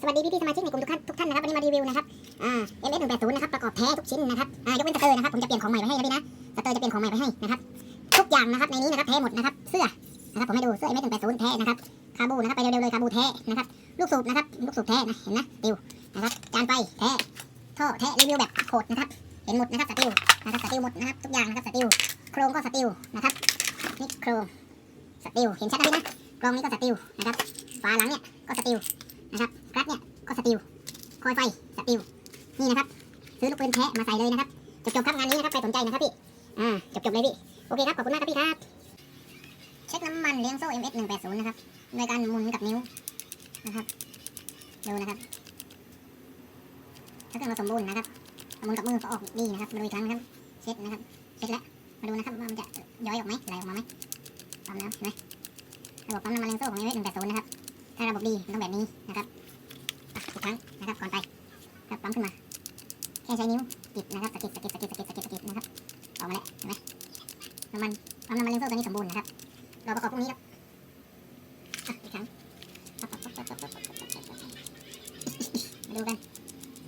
สวัสดีพี่ๆสมาชิกในกลุ่มทุกท่านทุกท่านนะครับวันนี้มารีวิวนะครับอ่า MS 1 8 0นะครับประกอบแท้ทุกชิ้นนะครับอ่ายกเว้นสเตอร์นะครับผมจะเปลี่ยนของใหม่ไปให้นะพี่นะสเตอร์จะเปลี่ยนของใหม่ไปให้นะครับทุกอย่างนะครับในนี้นะครับแท้หมดนะครับเสื้อนะครับผมให้ดูเสื้อ MS 1 8 0แท้นะครับคาบูนะครับไปเร็วๆเลยคาบูแท้นะครับลูกสูบนะครับลูกสูบแท้นะเห็นนะติวนะครับจานไฟแท้ท่อแท้รีวิวแบบโคดนะครับเห็นหมดนะครับสติวนะครับสติวหมดนะครับทุกอย่างนะครับสติวโครงก็สติวนะครับนี่โครงสติวเห็นชัดนะพี่นะกรองนี้ก็สติวนะครับฝาหลังเนี่ยก็สติว นะครับคลัตช์เนี่ยก็สติวคอยไฟสติลนี่นะครับ ซื้อลูกปืนแท้มาใส่เลยนะครับจบๆครับงานนี้นะครับใครสนใจนะครับพี่อ่าจบๆเลยพี่โอเคครับขอบคุณมากครับพี่ครับเช็คน้ำมันเลี้ยงโซ่ MS 1 8 0นะครับโดยการหมุนกับนิ้วนะครับดูนะครับถ้าเครื่องเราสมบูรณ์นะครับหมุนกับมือก็ออกดีนะครับมาดูอีกครั้งนะครับเช็ดนะครับเช็ดแล้วมาดูนะครับว่ามันจะย้อยออกไหมไหลออกมาไหมปั๊มน้ำเห็นไหมระบบปั๊มน้ำมันเลี้ยงโซ่ของ MS 1 8 0นะครับ ถ้าระบบดีต้องแบบนี้นะครับอีกครั้งนะครับก่อนไปครับปั๊มขึ้นมา แค่ใช้นิ้วจิบนะครับสกิดสกิดสกิดสกิดสกิดสกิดนะครับออกมาแล้วเห็นไหมน้ำมันปั๊น้ำมันเลนเซอร์ตัวนี้สมบูรณ์นะครับเราประกอบพวกนี้ครับอีกครั้งมาดูกัน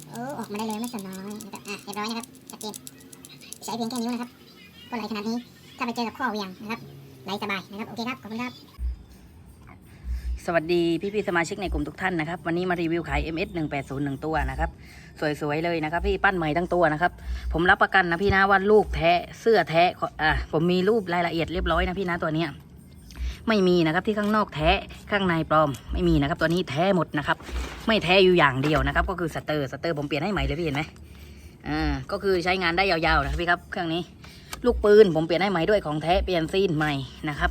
โอ้ออกมาได้เลยไม่สน้อยนะครับอะเรียบร้อยนะครับชัดเจนใช้เพียงแค่นิ้วนะครับก็ไหลขนาดนี้ถ้าไปเจอกับข้อเวียงนะครับไหลสบายนะครับโอเคครับขอบคุณครับ สวัสดีพี่พี่ๆสมาชิกในกลุ่มทุกท่านนะครับ วันนี้มารีวิวขาย MS 1 8 0 1ตัวนะครับ สวยๆเลยนะครับ พี่ปั้นใหม่ทั้งตัวนะครับ ผมรับประกันนะพี่นะว่าลูกแท้เสื้อแท้อะผมมีรูปรายละเอียดเรียบร้อยนะพี่นะตัวเนี้ยไม่มีนะครับที่ข้างนอกแท้ข้างในปลอม ไม่มีนะครับ ตัวนี้แท้หมดนะครับ ไม่แท้อยู่อย่างเดียวนะครับ ก็คือสเตอร์สเตอร์ผมเปลี่ยนให้ใหม่เลยพี่เห็นไหมอ่าก็คือใช้งานได้ยาวๆนะครับพี่ครับเครื่องนี้ ลูกปืนผมเปลี่ยนให้ใหม่ด้วยของแท้เปลี่ยนซีนใหม่นะครับ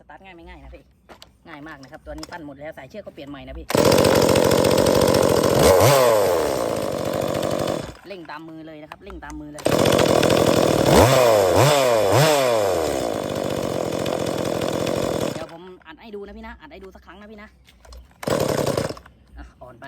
สตาร์ทง่ายไม่ง่ายนะพี่ ง่ายมากนะครับ ตัวนี้ปั้นหมดแล้วสายเชือกก็เปลี่ยนใหม่นะพี่ เร่งตามมือเลยนะครับ เร่งตามมือเลยเดี๋ยวผมอัดให้ดูนะพี่นะ อัดให้ดูสักครั้งนะพี่นะอะอ่อนไป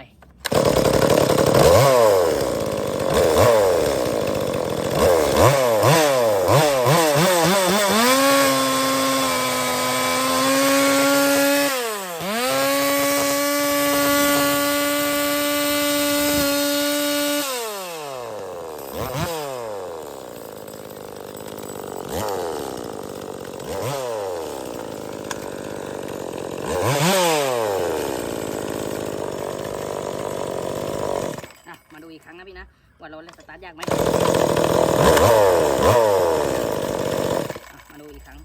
อะ มาดูอีกครั้งนะพี่นะว่าเราสตาร์ทยากไหมมาดูอีกครั้ง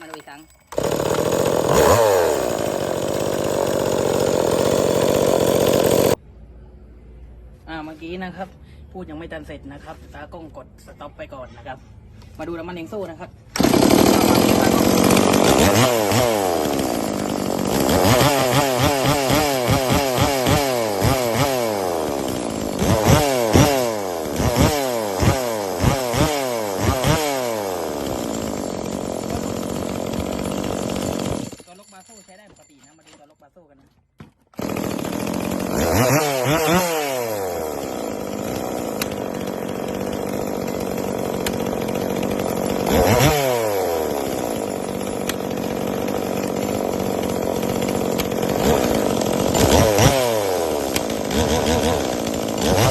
มาดูอีกครั้งอ่าเมื่อกี้นะครับ พูดยังไม่ทันเสร็จนะครับตากล้องกดสต็อปไปก่อนนะครับ มาดูน้ำมันเล็งโซ่นะครับ ตัวล็อกบาโซ่ใช้ได้ปกตินะ มาดูตัวล็อกบาโซ่กันนะมา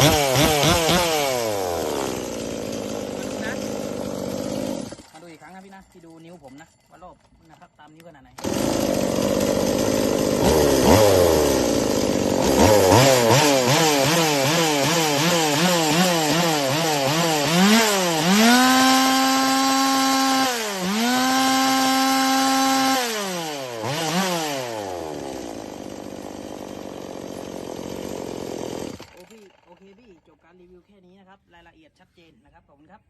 ดูนะมาดูอีกครั้งนะพี่นะที่ดูนิ้วผมนะว่ารอบนะครับตามนิ้วขนาดไหน โอเค โอเคพี่ จบการ รีวิวแค่นี้นะครับ รายละเอียดชัดเจนนะครับ ขอบคุณครับ